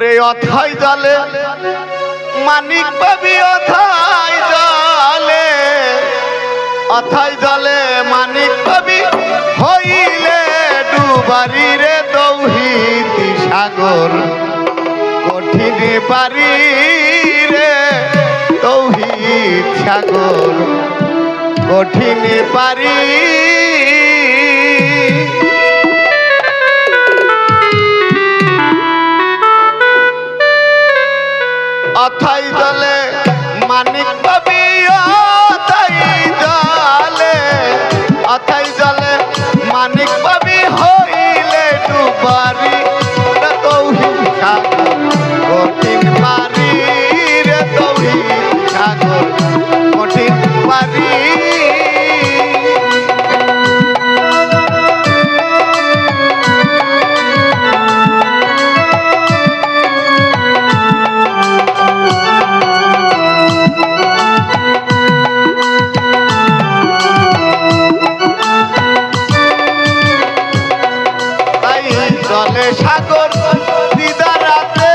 ওরে অথাই জলে, মানিক পাবি অথাই জলে। অথাই জলে মানিক পাবি হইলে ডুবারি রে দৌহিতি সাগর। কঠিন পারি রে দৌহিত সাগর। কঠিন পারি অথাই জলে, মানিক পাবি অথাই জলে। অথাই জলে, মানিক পাবি হইলে ডুবারি। তৌহি সাগর কঠিন পারি রে তৌহি সাগর। সাগর দিদারাতে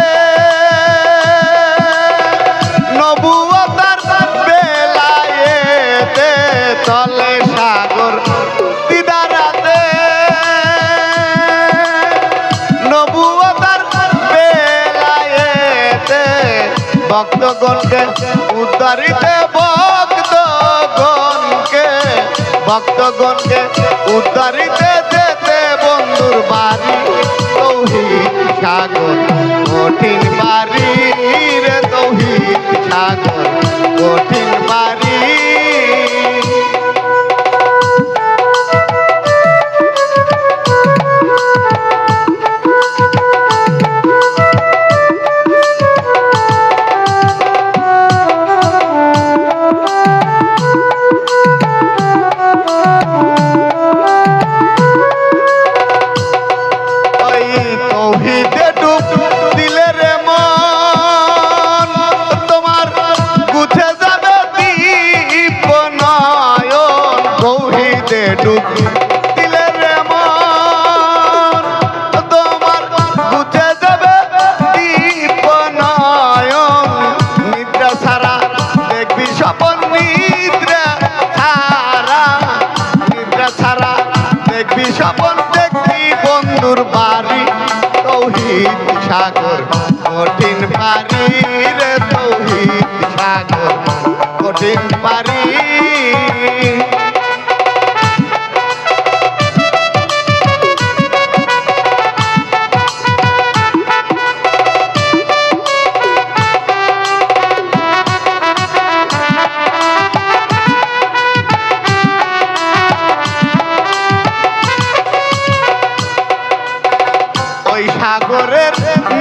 নবুয়তার বেলায়েতে তলে সাগর দিদারাতে নবুয়তার বেলায়েতে ভক্তগণকে উদ্ধারিতে, ভক্তগণকে ভক্তগণকে উদ্ধারিতে যেতে বন্ধুর বাড়ি। তৌহিদ দেখবি স্বপন দেখি বন্ধুর বাড়ি। তৌহিদ সাগর কঠিন বাড়ি রে তৌহিদ সাগর। কঠিন পারি ওই সাগরের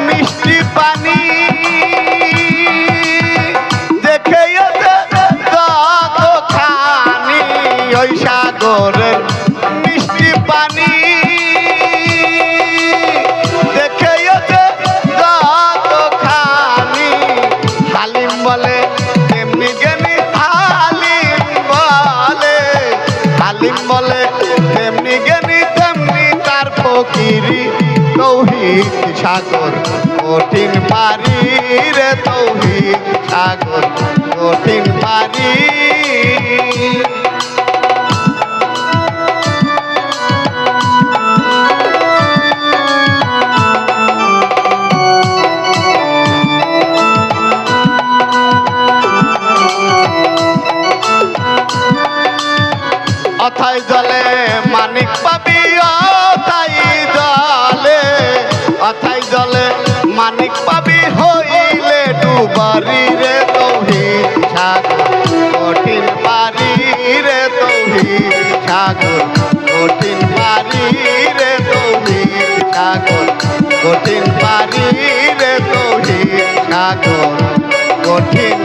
মিষ্টি পানি দেখে খানি ওই সাগরের মিষ্টি পানি দেখে খানি হালিম বলে তেমনি জ্ঞানী হালিম বলে। হালিম বলে তেমনি জ্ঞানী তেমনি তার ফকিরি তৌহিদ সাগর, কঠিন পারি রে তৌহিদ সাগর, কঠিন পারি। অথাই জলে মানিক পাবি অথাই জলে অথাই জলে, মানিক পাবি হইলে ডুবারি রে তৌহিদ সাগর, কঠিন পারি রে তৌহিদ সাগর, কঠিন পারি রে তৌহিদ সাগর, কঠিন পারি রে তৌহিদ সাগর, কঠিন